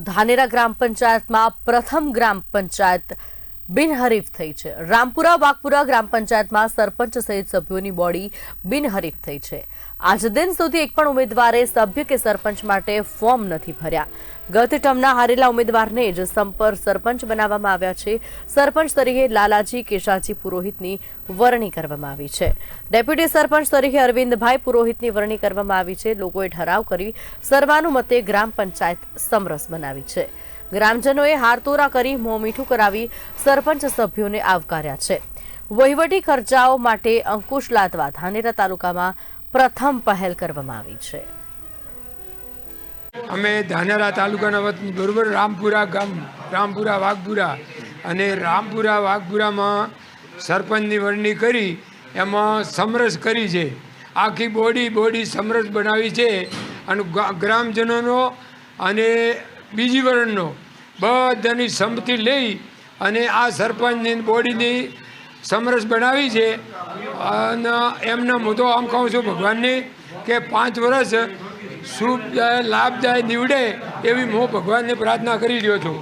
ધાનેરા ગ્રામ પંચાયતમાં પ્રથમ ગ્રામ પંચાયત બિનહરીફ થઈ છે. રામપુરા, વાઘપુરા ગ્રામ પંચાયતમાં સરપંચ સહિત સભ્યોની બોડી બિનહરીફ થઈ છે. આજ દિન સુધી એક પણ ઉમેદવારે સભ્ય કે સરપંચ માટે ફોર્મ નથી ભર્યા. ગત ટર્મના હારેલા ઉમેદવારને જ સંપર સરપંચ બનાવવામાં આવ્યા છે. સરપંચ તરીકે લાલાજી કેશાજી પુરોહિતની વરણી કરવામાં આવી છે. ડેપ્યુટી સરપંચ તરીકે અરવિંદભાઈ પુરોહિતની વરણી કરવામાં આવી છે. લોકોએ ઠરાવ કરી સર્વાનુમતે ગ્રામ પંચાયત સમરસ બનાવી છે. ગ્રામજનોએ હારતોરા કરી મોં મીઠું કરાવી સરપંચ સભ્યોને આવકાર્યા છે. વહીવટી ખર્ચાઓ માટે અંકુશ લાદવા ધાનેરા તાલુકામાં પ્રથમ પહેલ કરવામાં આવી છે. અમે ધાનેરા તાલુકાના વતની બરોબર રામપુરા ગામ, રામપુરા વાઘપુરા અને રામપુરા વાઘપુરામાં સરપંચની વરણી કરી, એમાં સમરસ કરી છે. આખી બોડી બોડી સમરસ બનાવી છે અને ગ્રામજનોનો અને બીજી વર્ણનો. બધાની સંમતિ લઈ અને આ સરપંચની બોડીની સમરસ બનાવી છે. અને એમનો મુદ્દો આમ કહું છું ભગવાનને કે પાંચ વર્ષ શુભ લાભદાય નીવડે એવી હું ભગવાનને પ્રાર્થના કરી રહ્યો છું.